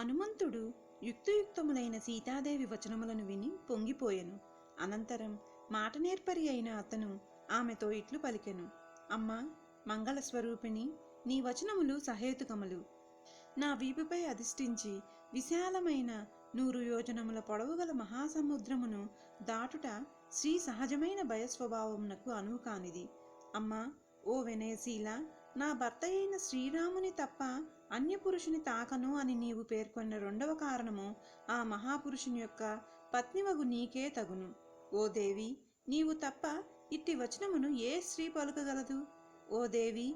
హనుమంతుడు యుక్తయుక్తములైన సీతాదేవి వచనములను విని పొంగిపోయెను. అనంతరం మాట నేర్పరి అయిన అతను ఆమెతో ఇట్లు పలికెను. అమ్మా మంగళస్వరూపిణి నీ వచనములు సహేతుకములు. నా వీపుపై అధిష్ఠించి విశాలమైన నూరు యోజనముల పొడవుగల మహాసముద్రమును దాటుట శ్రీ సహజమైన భయస్వభావమునకు అనువు కానిది. అమ్మా ఓ వినయశీల నా భర్త అయిన శ్రీరాముని తప్ప అన్యపురుషుని తాకను అని నీవు పేర్కొన్న రెండవ కారణము ఆ మహాపురుషుని యొక్క పత్నివగు నీకే తగును. ఓ దేవి నీవు తప్ప ఇట్టి వచనమును ఏ స్త్రీ పలుకగలదు? ఓ దేవి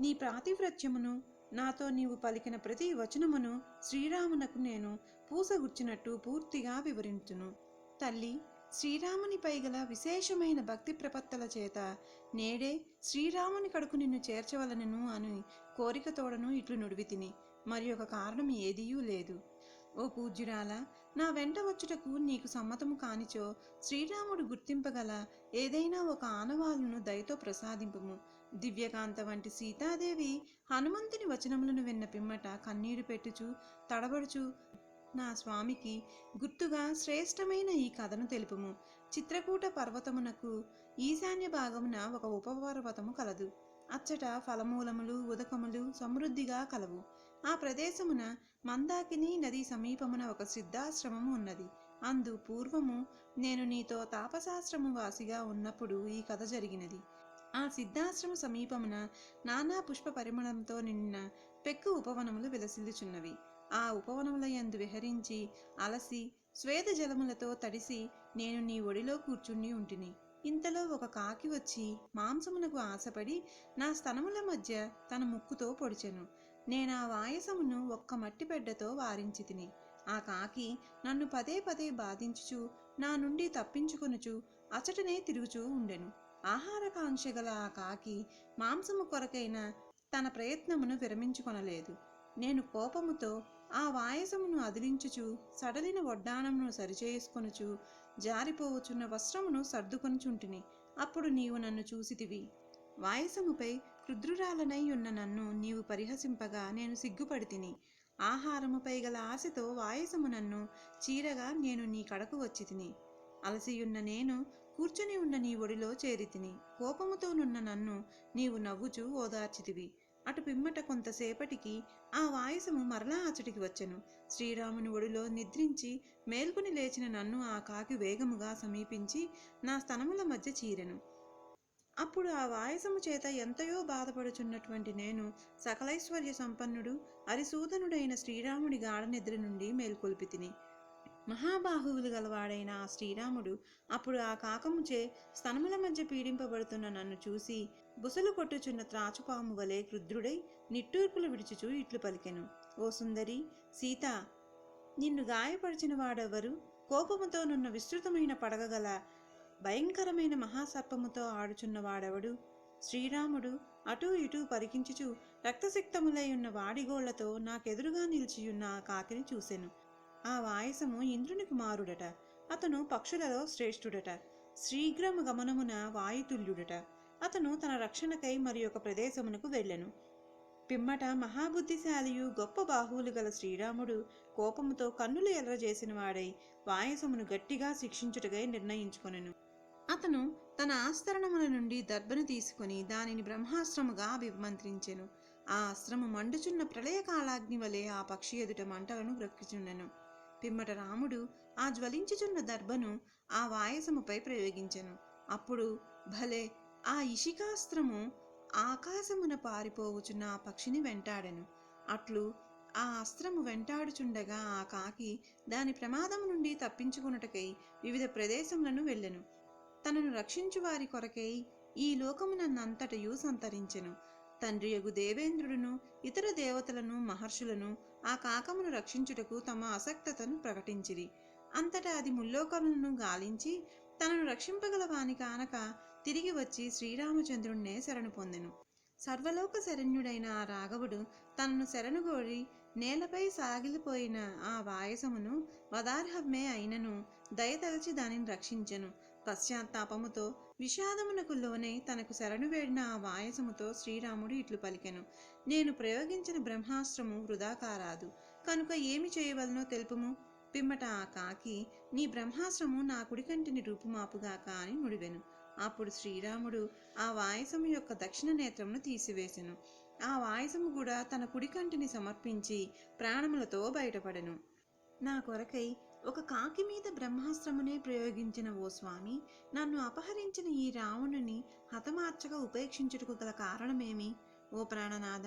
నీ ప్రాతివ్రత్యమును నాతో నీవు పలికిన ప్రతి వచనమును శ్రీరామునకు నేను పూసగుచ్చినట్టు పూర్తిగా వివరించును. తల్లి శ్రీరామునిపై గల విశేషమైన భక్తి ప్రపత్తల చేత నేడే శ్రీరాముని కడుకు నిన్ను చేర్చవలనను అని కోరికతోడను ఇట్లు నుడివితిని మరి ఒక కారణం ఏదియూ లేదు. ఓ పూజ్యురాల నా వెంట వచ్చుటకు నీకు సమ్మతము కానిచో శ్రీరాముడు గుర్తింపగల ఏదైనా ఒక ఆనవాలును దయతో ప్రసాదింపము. దివ్యకాంత వంటి సీతాదేవి హనుమంతుని వచనములను విన్న పిమ్మట కన్నీరు పెట్టుచు తడబడుచు నా స్వామికి గుర్తుగా శ్రేష్టమైన ఈ కథను తెలుపుము. చిత్రకూట పర్వతమునకు ఈశాన్య భాగమున ఒక ఉపపర్వతము కలదు. అచ్చట ఫలమూలములు ఉదకములు సమృద్ధిగా కలవు. ఆ ప్రదేశమున మందాకిని నది సమీపమున ఒక సిద్ధాశ్రమము ఉన్నది. అందు పూర్వము నేను నీతో తాపశాస్త్రము వాసిగా ఉన్నప్పుడు ఈ కథ జరిగినది. ఆ సిద్ధాశ్రమ సమీపమున నానా పుష్ప పరిమళంతో నిన్న పెక్కు ఉపవనములు విలసిల్లుచున్నవి ఆ ఉపవనముల యందు విహరించి అలసి స్వేద జలములతో తడిసి నేను నీ ఒడిలో కూర్చుండి ఉంటిని. ఇంతలో ఒక కాకి వచ్చి మాంసమునకు ఆశపడి నా స్తనముల మధ్య తన ముక్కుతో పొడిచెను. నేనా వాయసమును ఒక్క మట్టి బిడ్డతో వారించి తిని ఆ కాకి నన్ను పదే పదే బాధించుచు నా నుండి తప్పించుకొనుచు అచటనే తిరుగుచూ ఉండెను. ఆహారకాంక్ష గల ఆ కాకి మాంసము కొరకైన తన ప్రయత్నమును విరమించుకొనలేదు. నేను కోపముతో ఆ వాయసమును అదిలించుచు సడలిన వడ్డానమును సరిచేసుకొనుచు జారిపోవచ్చున్న వస్త్రమును సర్దుకొనుచుంటిని. అప్పుడు నీవు నన్ను చూసితివి. వాయసముపై క్షుద్రురాలనై ఉన్న నన్ను నీవు పరిహసింపగా నేను సిగ్గుపడి తిని ఆహారముపై గల ఆశతో వాయసము నన్ను చీరగా నేను నీ కడకు వచ్చి తిని అలసియున్న నేను కూర్చుని ఉన్న నీ ఒడిలో చేరితిని. కోపముతోనున్న నన్ను నీవు నవ్వుచూ ఓదార్చితివి. అటు పిమ్మట కొంతసేపటికి ఆ వాయసము మరలా అచటికి వచ్చెను. శ్రీరాముని ఒడిలో నిద్రించి మేల్కొని లేచిన నన్ను ఆ కాకి వేగముగా సమీపించి నా స్తనముల మధ్య చీరెను. అప్పుడు ఆ వాయసము చేత ఎంతయో బాధపడుచున్నటువంటి నేను సకలైశ్వర్య సంపన్నుడు అరిసూదనుడైన శ్రీరాముడి గాఢ నిద్ర నుండి మేల్కొల్పి తిని మహాబాహువులు గలవాడైన ఆ శ్రీరాముడు అప్పుడు ఆ కాకముచే స్తనముల మధ్య పీడింపబడుతున్న నన్ను చూసి బుసలు కొట్టుచున్న త్రాచుపాము వలె క్రుద్రుడై నిట్టూర్పులు విడిచుచూ ఇట్లు పలికెను. ఓ సుందరి సీత నిన్ను గాయపరిచిన వాడెవరు? కోపముతో నున్న విస్తృతమైన పడగగల భయంకరమైన మహాసర్పముతో ఆడుచున్న వాడెవడు? శ్రీరాముడు అటూ ఇటూ పరికించుచు రక్తసిక్తములై ఉన్న వాడిగోళ్ళతో నాకెదురుగా నిలిచియున్న ఆ కాకిని చూసెను. ఆ వాయసము ఇంద్రుని కుమారుడట అతను పక్షులలో శ్రేష్ఠుడట. శీఘ్రము గమనమున వాయుతుల్యుడట. అతను తన రక్షణకై మరి ఒక ప్రదేశమునకు వెళ్ళెను. పిమ్మట మహాబుద్ధిశాలియు గొప్ప బాహువులు గల శ్రీరాముడు కోపముతో కన్నులు ఎర్రజేసిన వాడై వాయసమును గట్టిగా శిక్షించుటకై నిర్ణయించుకొనెను. అతను తన ఆస్తరణముల నుండి దర్భను తీసుకుని దానిని బ్రహ్మాస్త్రముగా అభిమంత్రించెను. ఆ అస్త్రము మండుచున్న ప్రళయకాలాగ్ని వలె ఆ పక్షి ఎదుట మంటలను గ్రక్కిచుండెను పిమ్మట రాముడు ఆ జ్వలించుచున్న దర్భను ఆ వాయసముపై ప్రయోగించెను. అప్పుడు భలే ఆ ఇషికాస్త్రము ఆకాశమున పారిపోవుచున్న ఆ పక్షిని వెంటాడెను. అట్లు ఆ అస్త్రము వెంటాడుచుండగా ఆ కాకి దాని ప్రమాదం నుండి తప్పించుకున్నటకై వివిధ ప్రదేశములను వెళ్ళెను. తనను రక్షించు వారి కొరకై ఈ లోకమునంతటయు సంతరించెను. తండ్రియగు దేవేంద్రుడును ఇతర దేవతలను మహర్షులను ఆ కాకమును రక్షించుటకు తమ అసక్తతను ప్రకటించిరి. అంతటా అది ముల్లోకములను గాలించి తనను రక్షింపగల వాని కానక తిరిగి వచ్చి శ్రీరామచంద్రుణ్ణే శరణు పొందెను. సర్వలోక శరణ్యుడైన ఆ రాఘవుడు తనను శరణుగోరి నేలపై సాగిలిపోయిన ఆ వాయసమును వదార్హమే అయినను దయతలచి దానిని రక్షించెను. పశ్చాత్తాపముతో విషాదమునకు లోనై తనకు శరణు వేడిన ఆ వాయసముతో శ్రీరాముడు ఇట్లు పలికెను. నేను ప్రయోగించిన బ్రహ్మాస్త్రము వృధా కారాదు కనుక ఏమి చేయవలనో తెలుపుము? పిమ్మట ఆ కాకి నీ బ్రహ్మాస్త్రము నా కుడికంటిని రూపుమాపుగాక అని నుడివెను అప్పుడు శ్రీరాముడు ఆ వాయసము యొక్క దక్షిణ నేత్రమును తీసివేసెను. ఆ వాయసము కూడా తన కుడికంటిని సమర్పించి ప్రాణములతో బయటపడెను. నా కొరకై ఒక కాకి మీద బ్రహ్మాస్త్రమునే ప్రయోగించిన ఓ స్వామి నన్ను అపహరించిన ఈ రావణుని హతమార్చగా ఉపేక్షించుటకు గల కారణమేమి? ఓ ప్రాణనాథ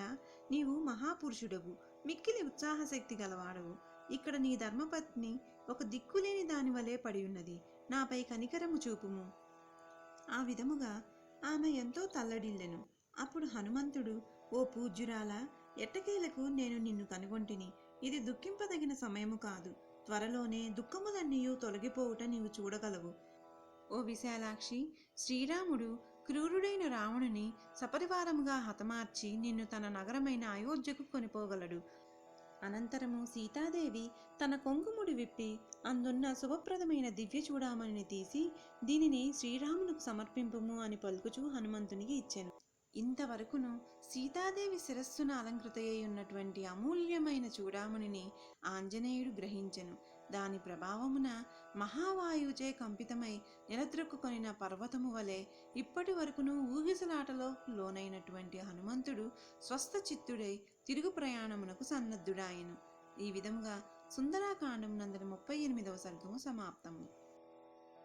నీవు మహాపురుషుడవు మిక్కిలి ఉత్సాహశక్తి గలవాడవు. ఇక్కడ నీ ధర్మపత్ని ఒక దిక్కులేని దాని వలె పడి ఉన్నది నాపై కనికరము చూపుము. ఆ విధముగా ఆమె ఎంతో తల్లడిల్లెను. అప్పుడు హనుమంతుడు ఓ పూజ్యురాల ఎట్టకేలకు నేను నిన్ను కనుగొంటిని? ఇది దుఃఖింపదగిన సమయము కాదు. త్వరలోనే దుఃఖములన్నీయు తొలగిపోవుట నీవు చూడగలవు. ఓ విశాలాక్షి శ్రీరాముడు క్రూరుడైన రావణుని సపరివారముగా హతమార్చి నిన్ను తన నగరమైన అయోధ్యకు కొనిపోగలడు. అనంతరము సీతాదేవి తన కొంగుముడి విప్పి అందున్న శుభప్రదమైన దివ్య చూడామణిని తీసి దీనిని శ్రీరామునికి సమర్పింపుము అని పలుకుచూ హనుమంతునికి ఇచ్చాను. ఇంతవరకును సీతాదేవి శిరస్సును అలంకృతయ్యి ఉన్నటువంటి అమూల్యమైన చూడామణిని ఆంజనేయుడు గ్రహించెను. దాని ప్రభావమున మహావాయువుచే కంపితమై నిలద్రొక్కుకొనిన పర్వతము వలె ఇప్పటి వరకును ఊగిసలాటలో లోనైనటువంటి హనుమంతుడు స్వస్థ చిత్తుడై తిరుగు ప్రయాణమునకు సన్నద్ధుడాయను. ఈ విధముగా సుందరాకాండం నందన ముప్పై ఎనిమిదవ సర్గము సమాప్తము.